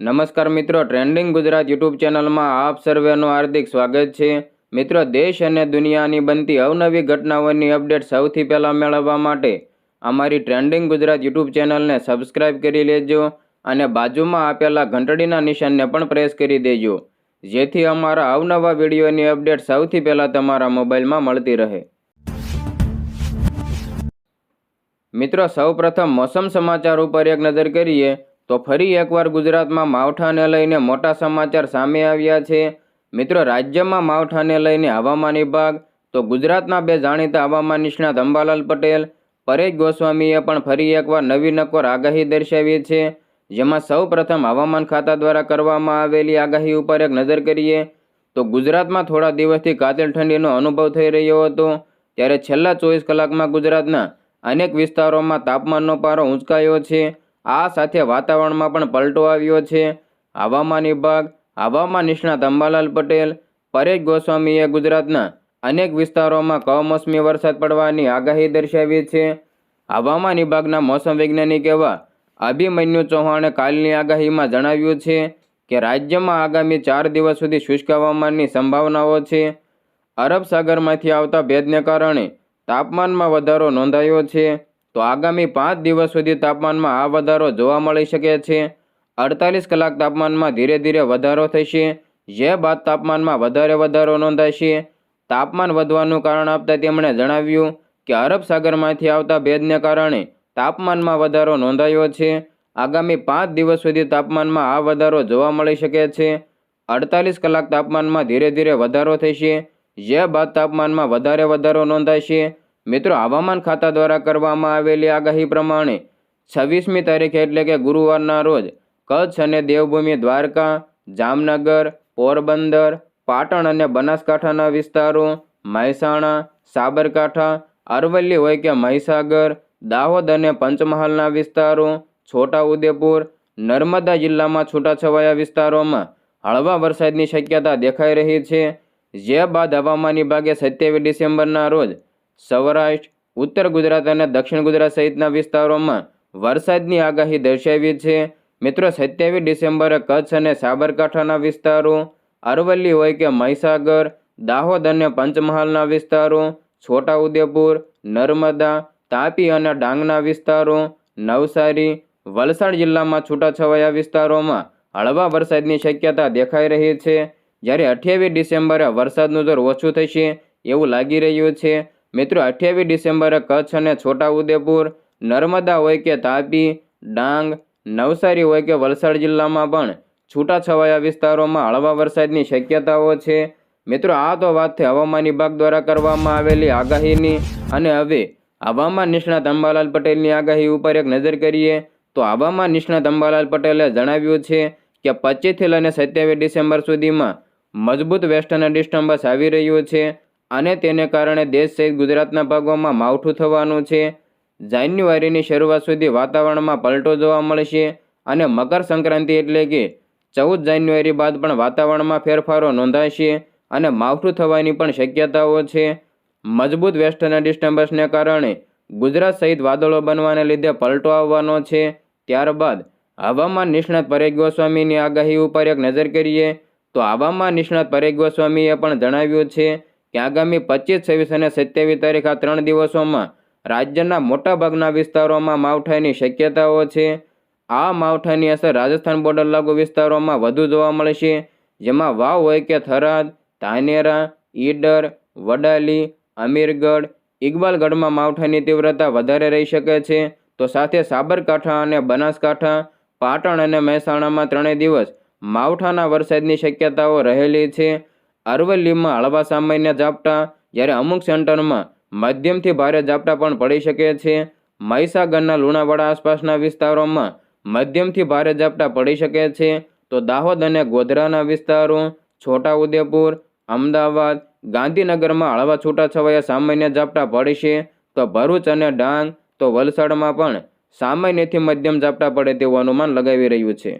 નમસ્કાર મિત્રો trending Gujarat YouTube ચેનલમાં આપ સર્વેનું હાર્દિક સ્વાગત છે. મિત્રો, દેશ અને દુનિયાની બનતી અવનવી ઘટનાઓની અપડેટ સૌથી પહેલાં મેળવવા માટે અમારી ટ્રેન્ડિંગ ગુજરાત યુટ્યુબ ચેનલને સબસ્ક્રાઇબ કરી લેજો અને બાજુમાં આપેલા ઘંટડીના નિશાનને પણ પ્રેસ કરી દેજો. જેથી અમારા અવનવા વિડીયોની અપડેટ સૌથી પહેલાં તમારા મોબાઈલમાં મળતી રહે. મિત્રો, સૌપ્રથમ મોસમ સમાચાર ઉપર એક નજર કરીએ. તો ફરી એકવાર ગુજરાતમાં માવઠાને લઈને મોટા સમાચાર સામે આવ્યા છે. મિત્રો, રાજ્યમાં માવઠાને લઈને હવામાન વિભાગ, તો ગુજરાતના બે જાણીતા હવામાન નિષ્ણાત અંબાલાલ પટેલ, પરેશ ગોસ્વામીએ પણ ફરી એકવાર નવી નકોર આગાહી દર્શાવી છે. જેમાં સૌ પ્રથમ હવામાન ખાતા દ્વારા કરવામાં આવેલી આગાહી ઉપર એક નજર કરીએ, તો ગુજરાતમાં થોડા દિવસથી કાતિલ ઠંડીનો અનુભવ થઈ રહ્યો હતો. ત્યારે છેલ્લા ચોવીસ કલાકમાં ગુજરાતના અનેક વિસ્તારોમાં તાપમાનનો પારો ઊંચકાયો છે. આ સાથે વાતાવરણમાં પણ પલટો આવ્યો છે. હવામાન વિભાગ, હવામાન નિષ્ણાત અંબાલાલ પટેલ, પરેશ ગોસ્વામીએ ગુજરાતના અનેક વિસ્તારોમાં કમોસમી વરસાદ પડવાની આગાહી દર્શાવી છે. હવામાન વિભાગના મોસમ વૈજ્ઞાનિક એવા અભિમન્યુ ચૌહાણે કાલની આગાહીમાં જણાવ્યું છે કે રાજ્યમાં આગામી ચાર દિવસ સુધી શુષ્ક હવામાનની સંભાવનાઓ છે. અરબ સાગરમાંથી આવતા ભેદને કારણે તાપમાનમાં વધારો નોંધાયો છે. તો આગામી પાંચ દિવસ સુધી તાપમાનમાં આ વધારો જોવા મળી શકે છે. અડતાલીસ કલાક તાપમાનમાં ધીરે ધીરે વધારો થશે. જે બાદ તાપમાનમાં વધારે વધારો નોંધાશે. તાપમાન વધવાનું કારણ આપતા તેમણે જણાવ્યું કે અરબ સાગરમાંથી આવતા ભેદને કારણે તાપમાનમાં વધારો નોંધાયો છે. આગામી પાંચ દિવસ સુધી તાપમાનમાં આ વધારો જોવા મળી શકે છે. અડતાલીસ કલાક તાપમાનમાં ધીરે ધીરે વધારો થશે. જે બાદ તાપમાનમાં વધારે વધારો નોંધાશે. મિત્રો, હવામાન ખાતા દ્વારા કરવામાં આવેલી આગાહી પ્રમાણે છવ્વીસમી તારીખે એટલે કે ગુરુવારના રોજ કચ્છ અને દેવભૂમિ, દ્વારકા, જામનગર, પોરબંદર, પાટણ અને બનાસકાંઠાના વિસ્તારો, મહેસાણા, સાબરકાંઠા, અરવલ્લી હોય કે મહીસાગર, દાહોદ અને પંચમહાલના વિસ્તારો, છોટાઉદેપુર, નર્મદા જિલ્લામાં છૂટાછવાયા વિસ્તારોમાં હળવા વરસાદની શક્યતા દેખાઈ રહી છે. જે બાદ હવામાન વિભાગે સત્યાવીસ ડિસેમ્બરના રોજ સૌરાષ્ટ્ર, ઉત્તર ગુજરાત અને દક્ષિણ ગુજરાત સહિતના વિસ્તારોમાં વરસાદની આગાહી દર્શાવી છે. મિત્રો, સત્યાવીસ ડિસેમ્બરે કચ્છ અને સાબરકાંઠાના વિસ્તારો, અરવલ્લી હોય કે મહીસાગર, દાહોદ અને પંચમહાલના વિસ્તારો, છોટાઉદેપુર, નર્મદા, તાપી અને ડાંગના વિસ્તારો, નવસારી, વલસાડ જિલ્લામાં છૂટાછવાયા વિસ્તારોમાં હળવા વરસાદની શક્યતા દેખાઈ રહી છે. જ્યારે અઠ્યાવીસ ડિસેમ્બરે વરસાદનું જોર ઓછું થશે એવું લાગી રહ્યું છે. મિત્રો, અઠ્યાવીસ ડિસેમ્બરે કચ્છ અને છોટાઉદેપુર નર્મદા હોય કે તાપી, ડાંગ, નવસારી હોય કે વલસાડ જિલ્લામાં પણ છૂટાછવાયા વિસ્તારોમાં હળવા વરસાદની શક્યતાઓ છે. મિત્રો, આ તો વાત થઈ હવામાન વિભાગ દ્વારા કરવામાં આવેલી આગાહીની અને હવે હવામાન નિષ્ણાત અંબાલાલ પટેલની આગાહી ઉપર એક નજર કરીએ તો હવામાન નિષ્ણાત અંબાલાલ પટેલે જણાવ્યું છે કે પચીસથી લઈને સત્યાવીસ ડિસેમ્બર સુધીમાં મજબૂત વેસ્ટર્ન ડિસ્ટર્બન્સ આવી રહ્યું છે. અને તેને કારણે દેશ સહિત ગુજરાતના ભાગોમાં માવઠું થવાનું છે. જાન્યુઆરીની શરૂઆત સુધી વાતાવરણમાં પલટો જોવા મળશે અને મકર સંક્રાંતિ એટલે કે ચૌદ જાન્યુઆરી બાદ પણ વાતાવરણમાં ફેરફારો નોંધાશે અને માવઠું થવાની પણ શક્યતાઓ છે. મજબૂત વેસ્ટર્ન ડિસ્ટર્બન્સને કારણે ગુજરાત સહિત વાદળો બનવાને લીધે પલટો આવવાનો છે. ત્યારબાદ હવામાન નિષ્ણાત પરેશ ગોસ્વામીની આગાહી ઉપર એક નજર કરીએ તો હવામાન નિષ્ણાત પરેશ ગોસ્વામીએ પણ જણાવ્યું છે કે આગામી પચીસ, છવ્વીસ અને સત્યાવીસ તારીખ આ ત્રણ દિવસોમાં રાજ્યના મોટાભાગના વિસ્તારોમાં માવઠાની શક્યતાઓ છે. આ માવઠાની અસર રાજસ્થાન બોર્ડર લાગુ વિસ્તારોમાં વધુ જોવા મળશે જેમાં વાવ હોય કે થરાદ, ધાનેરા, ઈડર, વડાલી, અમીરગઢ, ઇકબાલગઢમાં માવઠાની તીવ્રતા વધારે રહી શકે છે. તો સાથે સાબરકાંઠા અને બનાસકાંઠા, પાટણ અને મહેસાણામાં ત્રણેય દિવસ માવઠાના વરસાદની શક્યતાઓ રહેલી છે. અરવલ્લીમાં હળવા સામાન્ય ઝાપટા, જ્યારે અમુક સેન્ટરમાં મધ્યમથી ભારે ઝાપટા પણ પડી શકે છે. મહીસાગરના લુણાવાડા આસપાસના વિસ્તારોમાં મધ્યમથી ભારે ઝાપટા પડી શકે છે. તો દાહોદ અને ગોધરાના વિસ્તારો, છોટાઉદેપુર, અમદાવાદ, ગાંધીનગરમાં હળવા છૂટાછવાયા સામાન્ય ઝાપટા પડશે તો ભરૂચ અને ડાંગ, તો વલસાડમાં પણ સામાન્યથી મધ્યમ ઝાપટા પડે તેવું અનુમાન લગાવી રહ્યું છે.